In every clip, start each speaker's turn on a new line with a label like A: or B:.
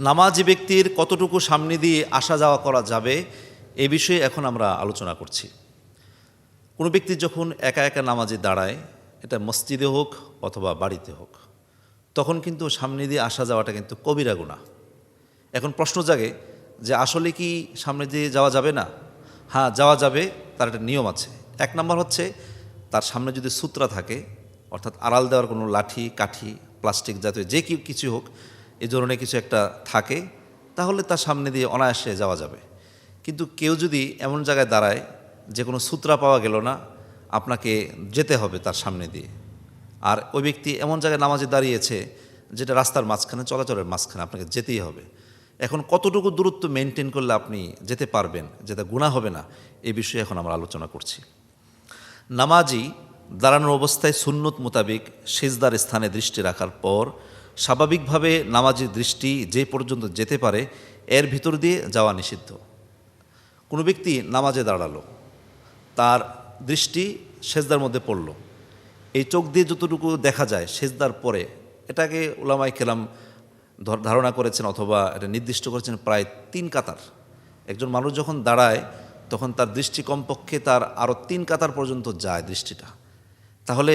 A: নামাজি ব্যক্তির কতটুকু সামনে দিয়ে আসা যাওয়া করা যাবে, এ বিষয়ে এখন আমরা আলোচনা করছি। কোনো ব্যক্তি যখন একা একা নামাজে দাঁড়ায়, এটা মসজিদে হোক অথবা বাড়িতে হোক, তখন কিন্তু সামনে দিয়ে আসা যাওয়াটা কিন্তু কবিরা গুণা এখন প্রশ্ন জাগে যে আসলে কি সামনে দিয়ে যাওয়া যাবে না? হ্যাঁ যাওয়া যাবে, তার একটা নিয়ম আছে। এক নম্বর হচ্ছে, তার সামনে যদি সূত্রা থাকে, অর্থাৎ আড়াল দেওয়ার কোনো লাঠি, কাঠি, প্লাস্টিক জাতীয় যে কিছু হোক এই ধরনের কিছু একটা থাকে, তাহলে তার সামনে দিয়ে অনায়াসে যাওয়া যাবে। কিন্তু কেউ যদি এমন জায়গায় দাঁড়ায়, যে কোনো সূত্রা পাওয়া গেল না, আপনাকে যেতে হবে তার সামনে দিয়ে। আর ওই ব্যক্তি এমন জায়গায় নামাজে দাঁড়িয়েছে, যেটা রাস্তার মাঝখানে, চলাচলের মাঝখানে আপনাকে যেতেই হবে। এখন কতটুকু দূরত্ব মেনটেন করলে আপনি যেতে পারবেন যেটা গুণা হবে না এই বিষয়ে এখন আমরা আলোচনা করছি। নামাজি দাঁড়ানোর অবস্থায় সুন্নত মোতাবেক সেজদার স্থানে দৃষ্টি রাখার পর স্বাভাবিকভাবে নামাজির দৃষ্টি যে পর্যন্ত যেতে পারে, এর ভিতর দিয়ে যাওয়া নিষিদ্ধ। কোনো ব্যক্তি নামাজে দাঁড়াল, তার দৃষ্টি সেজদার মধ্যে পড়ল। এই চোখ দিয়ে যতটুকু দেখা যায় সেজদার পরে, এটাকে ওলামাই কেলাম ধারণা করেছেন অথবা এটা নির্দিষ্ট করেছেন প্রায় তিন কাতার। একজন মানুষ যখন দাঁড়ায়, তখন তার দৃষ্টি কমপক্ষে তার আরও তিন কাতার পর্যন্ত যায় দৃষ্টিটা। তাহলে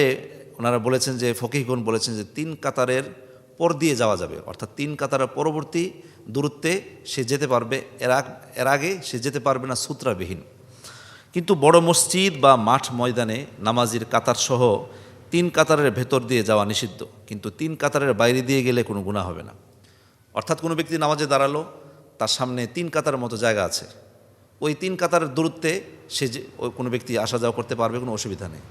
A: ওনারা বলেছেন যে ফকিহগণ বলেছেন যে, তিন কাতারের পর দিয়ে যাওয়া যাবে। অর্থাৎ তিন কাতারের পরবর্তী দূরত্বে সে যেতে পারবে। এর আগ, এর আগে সে যেতে পারবে না সূত্রাবিহীন। কিন্তু বড় মসজিদ বা মাঠ ময়দানে নামাজির কাতার সহ তিন কাতারের ভেতর দিয়ে যাওয়া নিষিদ্ধ। কিন্তু তিন কাতারের বাইরে দিয়ে গেলে কোনো গুণা হবে না। অর্থাৎ কোনো ব্যক্তি নামাজে দাঁড়াল, তার সামনে তিন কাতারের মতো জায়গা আছে। ওই তিন কাতারের দূরত্বে সে যে কোনো ব্যক্তি আসা যাওয়া করতে পারবে, কোনো অসুবিধা নেই।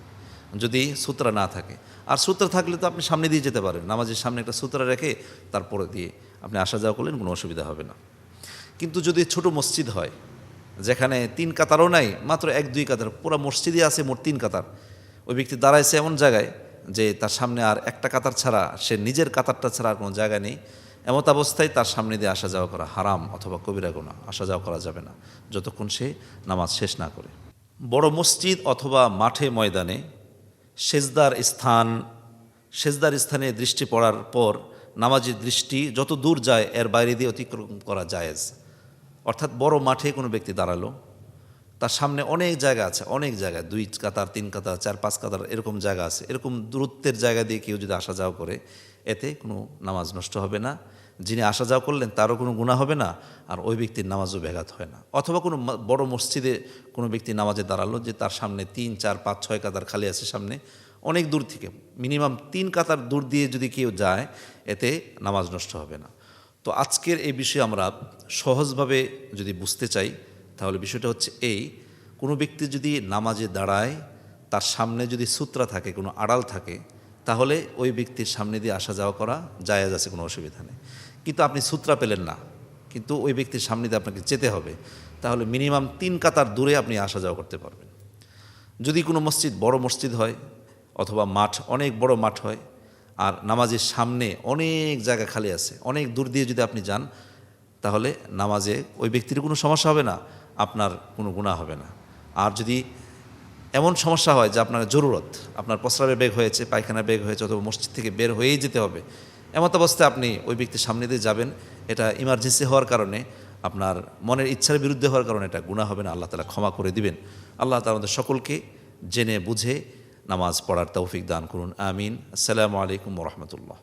A: যদি সূত্রা না থাকে। আর সূত্র থাকলে তো আপনি সামনে দিয়ে যেতে পারেন। নামাজের সামনে একটা সূত্রা রেখে তারপরে দিয়ে আপনি আসা যাওয়া করলেন, কোনো অসুবিধা হবে না। কিন্তু যদি ছোট মসজিদ হয়, যেখানে তিন কাতারও নাই, মাত্র এক, দুই কাতার, পুরো মসজিদই আছে মোট তিন কাতার। ওই ব্যক্তি দাঁড়াইছে এমন জায়গায় যে তার সামনে আর একটা কাতার ছাড়া, সে নিজের কাতারটা ছাড়া আর কোনো জায়গা নেই। এমত অবস্থায় তার সামনে দিয়ে আসা যাওয়া করা হারাম অথবা কবিরা গোনা আসা যাওয়া করা যাবে না, যতক্ষণ সে নামাজ শেষ না করে। বড় মসজিদ অথবা মাঠে ময়দানে সেজদার স্থান, সেজদার স্থানে দৃষ্টি পড়ার পর নামাজের দৃষ্টি যত দূর যায়, এর বাইরে দিয়ে অতিক্রম করা জায়েজ। অর্থাৎ বড় মাঠে কোনো ব্যক্তি দাঁড়াল, তার সামনে অনেক জায়গা আছে, অনেক জায়গা, দুই কাতার, তিন কাতার, চার, পাঁচ কাতার, এরকম জায়গা আছে। এরকম দূরত্বের জায়গা দিয়ে কেউ যদি আসা যাওয়া করে, এতে কোনো নামাজ নষ্ট হবে না। যিনি আসা যাওয়া করলেন, তারও কোনো গুণা হবে না, আর ওই ব্যক্তির নামাজও ব্যাঘাত হয় না। অথবা কোনো বড় মসজিদে কোনো ব্যক্তি নামাজে দাঁড়াল যে তার সামনে তিন, চার, পাঁচ, ছয় কাতার খালি আছে সামনে, অনেক দূর থেকে, মিনিমাম তিন কাতার দূর দিয়ে যদি কেউ যায়, এতে নামাজ নষ্ট হবে না। তো আজকের এই বিষয়ে আমরা সহজভাবে যদি বুঝতে চাই, তাহলে বিষয়টা হচ্ছে এই, কোনো ব্যক্তি যদি নামাজে দাঁড়ায়, তার সামনে যদি সূত্রা থাকে, কোনো আড়াল থাকে, তাহলে ওই ব্যক্তির সামনে দিয়ে আসা যাওয়া করা জায়েজ আছে, কোনো অসুবিধা নেই। কিন্তু আপনি সূত্রা পেলেন না। কিন্তু ওই ব্যক্তির সামনে দিয়ে আপনাকে যেতে হবে। তাহলে মিনিমাম তিন কাতার দূরে আপনি আসা যাওয়া করতে পারবেন। যদি কোনো মসজিদ বড় মসজিদ হয় অথবা মাঠ, অনেক বড় মাঠ হয়, আর নামাজের সামনে অনেক জায়গা খালি আছে, অনেক দূর দিয়ে যদি আপনি যান, তাহলে নামাজে ওই ব্যক্তির কোনো সমস্যা হবে না, আপনার কোনো গুণা হবে না। আর যদি এমন সমস্যা হয় যে আপনার জরুরত, আপনার প্রস্রাবের বেগ হয়েছে পায়খানা বেগ হয়েছে অথবা মসজিদ থেকে বের হয়েই যেতে হবে এমত অবস্থায় আপনি ওই ব্যক্তির সামনে দিয়ে যাবেন, এটা ইমার্জেন্সি হওয়ার কারণে, আপনার মনের ইচ্ছার বিরুদ্ধে হওয়ার কারণে এটা গুণা হবে না, আল্লাহ তালা ক্ষমা করে দিবেন। আল্লাহ তালা আমাদের সকলকে জেনে বুঝে নামাজ পড়ার তৌফিক দান করুন, আমিন। আসসালামু আলাইকুম রহমতুল্লাহ।